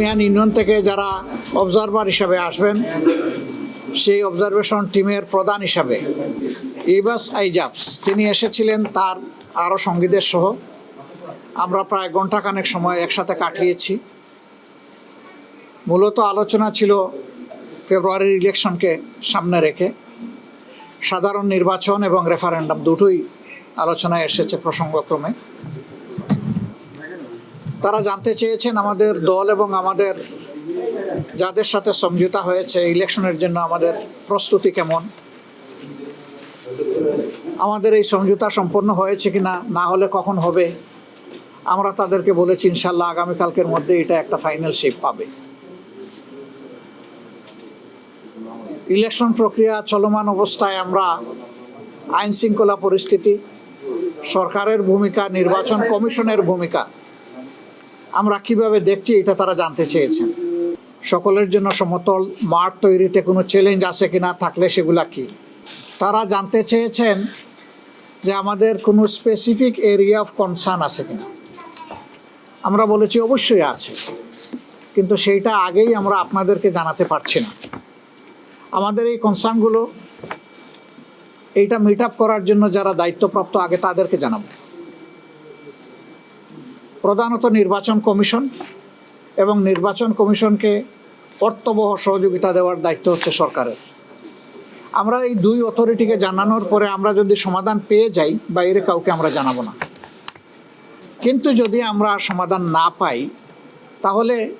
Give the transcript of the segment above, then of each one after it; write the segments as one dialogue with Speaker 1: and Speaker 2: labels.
Speaker 1: European union থেকে যারা observer হিসাবে আসবেন, সেই অবজারভেশন টিমের প্রধান হিসাবে ইবাস আইজাবস, তিনি এসেছিলেন তার আরও সঙ্গীদের সহ। আমরা প্রায় ঘন্টাখানেক সময় একসাথে কাটিয়েছি। মূলত আলোচনা ছিল ফেব্রুয়ারির ইলেকশনকে সামনে রেখে। সাধারণ নির্বাচন এবং রেফারেন্ডাম দুটোই আলোচনায় এসেছে প্রসঙ্গক্রমে। তারা জানতে চেয়েছেন আমাদের দল এবং আমাদের যাদের সাথে সমঝোতা হয়েছে, ইলেকশনের জন্য আমাদের প্রস্তুতি কেমন? আমাদের এই সমঝোতা সম্পন্ন হয়েছে কিনা, না হলে কখন হবে? আমরা তাদেরকে বলেছি ইনশাল্লাহ আগামীকালকের মধ্যে এটা একটা ফাইনাল শেপ পাবে। ইলেকশন প্রক্রিয়া চলমান অবস্থায় আমরা আইন শৃঙ্খলা পরিস্থিতি, সরকারের ভূমিকা, নির্বাচন কমিশনের ভূমিকা আমরা কীভাবে দেখছি এটা তারা জানতে চেয়েছেন। সকলের জন্য সমতল মাঠ তৈরিতে কোনো চ্যালেঞ্জ আছে কিনা থাকলে সেগুলা কি? তারা জানতে চেয়েছেন যে আমাদের কোনো স্পেসিফিক এরিয়া অফ কনসার্ন আছে কিনা। আমরা বলেছি অবশ্যই আছে, কিন্তু সেইটা আগেই আমরা আপনাদেরকে জানাতে পারছি না। আমাদের এই কনসার্নগুলো এইটা মিট আপ করার জন্য যারা দায়িত্বপ্রাপ্ত, আগে তাদেরকে জানাব। প্রধানত নির্বাচন কমিশন এবং নির্বাচন কমিশনকে অর্থবহ সহযোগিতা দেওয়ার দায়িত্ব হচ্ছে সরকারের। আমরা এই দুই অথরিটিকে জানানোর পরে আমরা যদি সমাধান পেয়ে যাই, বাইরে কাউকে আমরা জানাব না। কিন্তু যদি আমরা সমাধান না পাই, তাহলে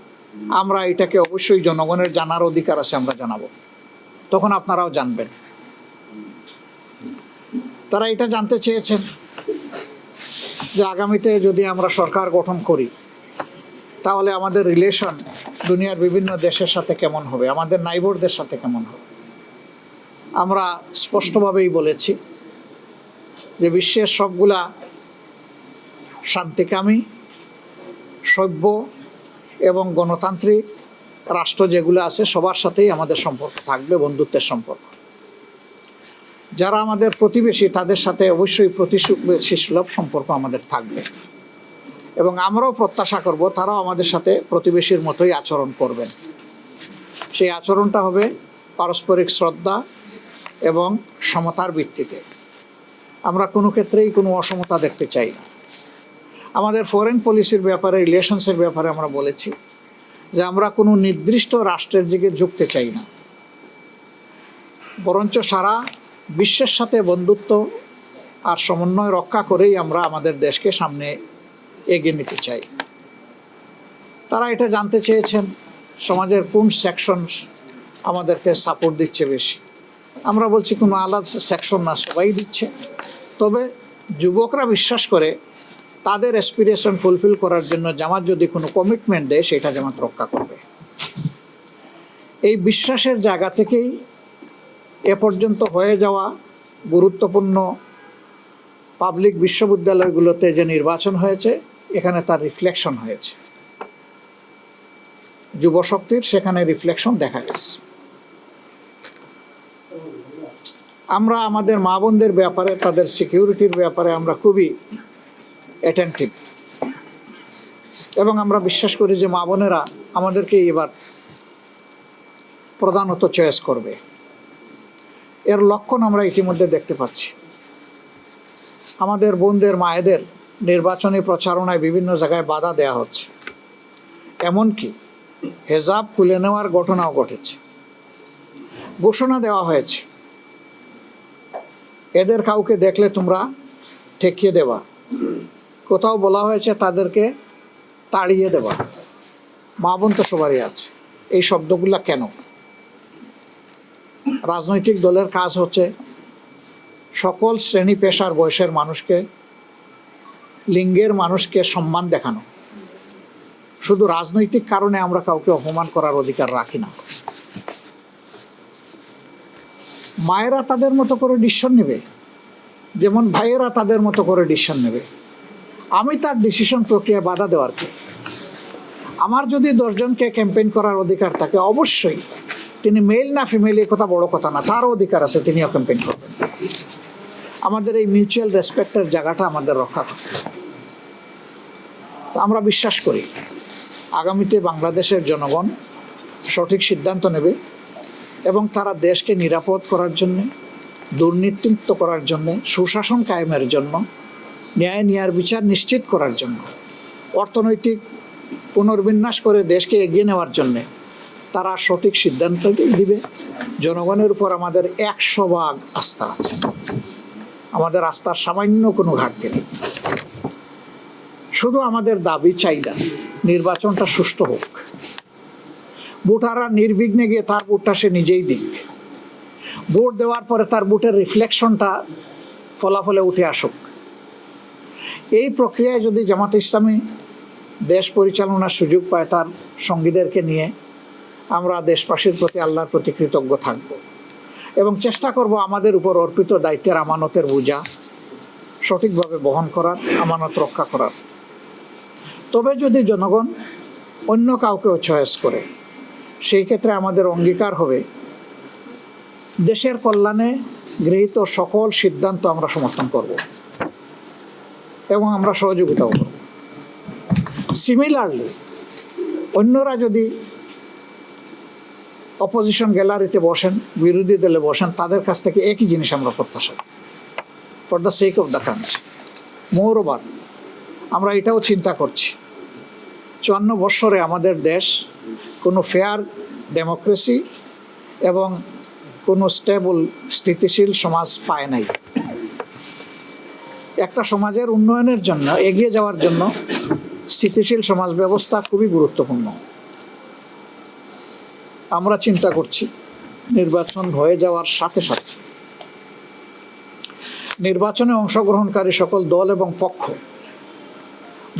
Speaker 1: আমরা এটাকে অবশ্যই জনগণের জানার অধিকার আছে আমরা জানাব। তখন আপনারাও জানবেন। তারা এটা জানতে চেয়েছেন। যে আগামীতে যদি আমরা সরকার গঠন করি, তাহলে আমাদের রিলেশন দুনিয়ার বিভিন্ন দেশের সাথে কেমন হবে? আমাদের নাইবরদের সাথে কেমন হবে? আমরা স্পষ্টভাবেই বলেছি যে বিশ্বের সবগুলা শান্তিকামী, সভ্য এবং গণতান্ত্রিক রাষ্ট্র যেগুলো আছে, সবার সাথেই আমাদের সম্পর্ক থাকবে, বন্ধুত্বের সম্পর্ক। যারা আমাদের প্রতিবেশী, তাদের সাথে অবশ্যই প্রতিবেশী সম্পর্ক আমাদের থাকবে। এবং আমরাও প্রত্যাশা করব তারাও আমাদের সাথে প্রতিবেশীর মতোই আচরণ করবেন। সেই আচরণটা হবে পারস্পরিক শ্রদ্ধা এবং সমতার ভিত্তিতে। আমরা কোনো ক্ষেত্রেই কোনো অসমতা দেখতে চাই না। আমাদের ফরেন পলিসির ব্যাপারে রিলেশনসের ব্যাপারে আমরা বলেছি যে আমরা কোনো নির্দিষ্ট রাষ্ট্রের দিকে ঝুঁকতে চাই না। বরঞ্চ সারা বিশ্বের সাথে বন্ধুত্ব আর সমন্বয় রক্ষা করেই আমরা আমাদের দেশকে সামনে এগিয়ে নিতে চাই। তারা এটা জানতে চেয়েছেন, সমাজের কোন সেকশন আমাদেরকে সাপোর্ট দিচ্ছে বেশি। আমরা বলছি কোনো আলাদা সেকশন না, সবাই দিচ্ছে। তবে যুবকরা বিশ্বাস করে তাদের অ্যাসপিরেশন ফুলফিল করার জন্য জামাত যদি কোনো কমিটমেন্ট দেয়, সেটা জামাত রক্ষা করবে। এই বিশ্বাসের জায়গা থেকেই এ পর্যন্ত হয়ে যাওয়া গুরুত্বপূর্ণ পাবলিক বিশ্ববিদ্যালয়গুলোতে যে নির্বাচন হয়েছে, এখানে তার রিফ্লেকশন হয়েছে। যুবশক্তির সেখানে রিফ্লেকশন দেখা গেছে। আমরা আমাদের মা বোনদের ব্যাপারে, তাদের সিকিউরিটির ব্যাপারে আমরা খুবই অ্যাটেন্টিভ এবং আমরা বিশ্বাস করি যে মা বোনেরা আমাদেরকে এবার প্রধানত চয়েস করবে। এর লক্ষণ আমরা ইতিমধ্যে দেখতে পাচ্ছি। আমাদের বোনদের, মায়েদের নির্বাচনী প্রচারণায় বিভিন্ন জায়গায় বাধা দেয়া হচ্ছে। এমনকি হেজাব খুলে নেওয়ার ঘটনাও ঘটেছে। ঘোষণা দেওয়া হয়েছে, এদের কাউকে দেখলে তোমরা ঠেকিয়ে দেবা। কোথাও বলা হয়েছে তাদেরকে তাড়িয়ে দেওয়া মা বোন তো সবারই আছে। এই শব্দগুলা কেন? রাজনৈতিক দলের কাজ হচ্ছে সকল শ্রেণি পেশার বয়সের মানুষকে, লিঙ্গের মানুষকে সম্মান দেখানো। শুধু রাজনৈতিক কারণে আমরা কাউকে অপমান করার অধিকার রাখি না। মায়েরা তাদের মতো করে ডিসিশন নেবে, যেমন ভাইয়েরা তাদের মতো করে ডিসিশন নেবে। আমি তার ডিসিশন প্রক্রিয়া বাধা দেওয়ার কে? আমার যদি দশজনকে ক্যাম্পেইন করার অধিকার থাকে, অবশ্যই তিনি মেল না ফিমেল এই কথা বড় কথা না, তারও অধিকার আছে, তিনিও ক্যাম্পেইন করবেন। আমাদের এই মিউচুয়াল রেসপেক্টের জায়গাটা আমাদের রক্ষা করতে আমরা বিশ্বাস করি, আগামীতে বাংলাদেশের জনগণ সঠিক সিদ্ধান্ত নেবে এবং তারা দেশকে নিরাপদ করার জন্যে, দুর্নীতিমুক্ত করার জন্যে, সুশাসন কায়েমের জন্য, ন্যায় ন্যায়ের বিচার নিশ্চিত করার জন্য, অর্থনৈতিক পুনর্বিন্যাস করে দেশকে এগিয়ে নেওয়ার জন্যে তারা সঠিক সিদ্ধান্ত দিবে। জনগণের উপর আমাদের একশো ভাগ আস্থা আছে। আমাদের আস্থার সামান্য কোনো ঘাটতি নেই। শুধু আমাদের দাবি চাইদা নির্বাচনটা সুষ্ঠু হোক। ভোটাররা নির্বিঘ্নে গিয়ে তার ভোটটা সে নিজেই দিক। ভোট দেওয়ার পরে তার ভোটের রিফ্লেকশনটা ফলাফলে উঠে আসুক। এই প্রক্রিয়ায় যদি জামাত ইসলামী দেশ পরিচালনার সুযোগ পায় তার সঙ্গীদেরকে নিয়ে আমরা দেশবাসীর প্রতি আল্লাহর প্রতি কৃতজ্ঞ থাকব। এবং চেষ্টা করব আমাদের উপর অর্পিত দায়িত্বের আমানতের বোঝা সঠিকভাবে বহন করার, আমানত রক্ষা করার। তবে যদি জনগণ অন্য কাউকেও চয়েস করে, সেই ক্ষেত্রে আমাদের অঙ্গীকার হবে, দেশের কল্যাণে গৃহীত সকল সিদ্ধান্ত আমরা সমর্থন করব এবং আমরা সহযোগিতাও করব। সিমিলারলি অন্যরা যদি অপোজিশন গ্যালারিতে বসেন, বিরোধী দলে বসেন, তাদের কাছ থেকে একই জিনিস আমরা প্রত্যাশা করি। For the sake of the country moreover আমরা এটাও চিন্তা করছি। চুয়ান্ন বৎসরে আমাদের দেশ কোনো ফেয়ার ডেমোক্রেসি এবং কোনো স্টেবল স্থিতিশীল সমাজ পায় নাই। একটা সমাজের উন্নয়নের জন্য, এগিয়ে যাওয়ার জন্য স্থিতিশীল সমাজ ব্যবস্থা খুবই গুরুত্বপূর্ণ। আমরা চিন্তা করছি নির্বাচন হয়ে যাওয়ার সাথে সাথে। নির্বাচনে অংশগ্রহণকারী সকল দল এবং পক্ষ,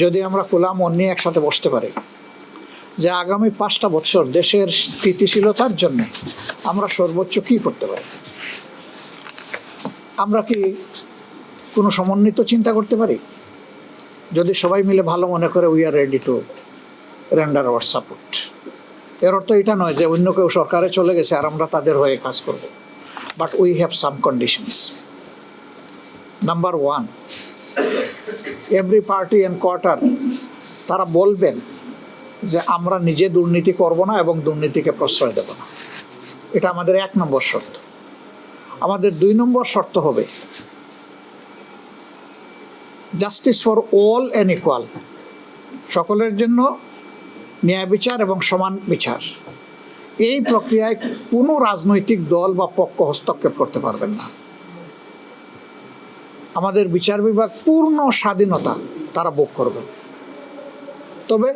Speaker 1: যদি আমরা খোলা মন নিয়ে একসাথে বসতে পারি, যে আগামী পাঁচটা বছর দেশের স্থিতিশীলতার জন্য আমরা সর্বোচ্চ কী করতে পারি? আমরা কি কোনো সমন্বিত চিন্তা করতে পারি? যদি সবাই মিলে ভালো মনে করে we are ready to render our support এর অর্থ এটা নয় যে অন্য কেউ সরকারে চলে গেছে আর আমরা তাদের হয়ে কাজ করব। But we have some conditions number one every party and quarter তারা বলবেন যে আমরা নিজে দুর্নীতি করব না এবং দুর্নীতিকে প্রশ্রয় দেব না। এটা আমাদের এক নম্বর শর্ত। আমাদের দুই নম্বর শর্ত হবে justice for all and equal সকলের জন্য ন্যায় বিচার এবং সমান বিচার। এই প্রক্রিয়ায় কোনো রাজনৈতিক দল বা পক্ষ হস্তক্ষেপ করতে পারবেন না। আমাদের বিচার বিভাগ পূর্ণ স্বাধীনতা তারা ভোগ করবে। তবে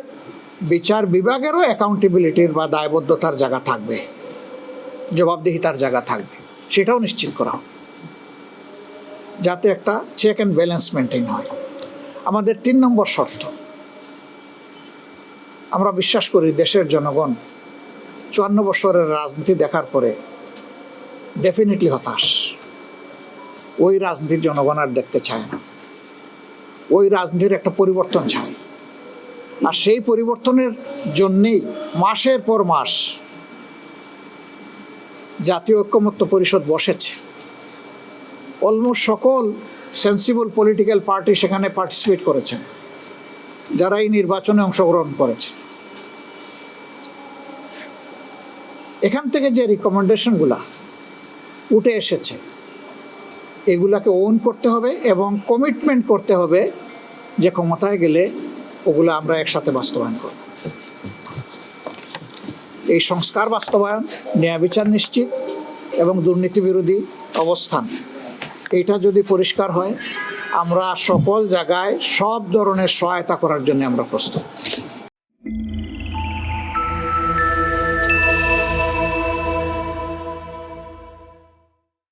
Speaker 1: বিচার বিভাগেরও অ্যাকাউন্টেবিলিটির বা দায়বদ্ধতার জায়গা থাকবে, জবাবদিহিতার জায়গা থাকবে, সেটাও নিশ্চিত করা যাতে একটা চেক অ্যান্ড ব্যালেন্স মেনটেন হয়। আমাদের তিন নম্বর শর্ত আমরা বিশ্বাস করি দেশের জনগণ চুয়ান্ন বছরের রাজনীতি দেখার পরে ডেফিনেটলি হতাশ। ওই রাজনীতির জনগণ আর দেখতে চায় না। ওই রাজনীতির একটা পরিবর্তন চায়। আর সেই পরিবর্তনের জন্যেই মাসের পর মাস জাতীয় ঐক্যমত্য পরিষদ বসেছে। অলমোস্ট সকল সেন্সিবল পলিটিক্যাল পার্টি সেখানে পার্টিসিপেট করেছেন। যারা এই নির্বাচনে অংশগ্রহণ করেছে। এখান থেকে যে রিকমেন্ডেশনগুলা উঠে এসেছে, এগুলাকে ওন করতে হবে এবং কমিটমেন্ট করতে হবে যে ক্ষমতায় গেলে ওগুলো আমরা একসাথে বাস্তবায়ন করব। এই সংস্কার বাস্তবায়ন, ন্যায় বিচার নিশ্চিত এবং দুর্নীতি বিরোধী অবস্থান এটা যদি পরিষ্কার হয়, আমরা সকল জায়গায় সব ধরনের সহায়তা করার জন্য আমরা প্রস্তুত।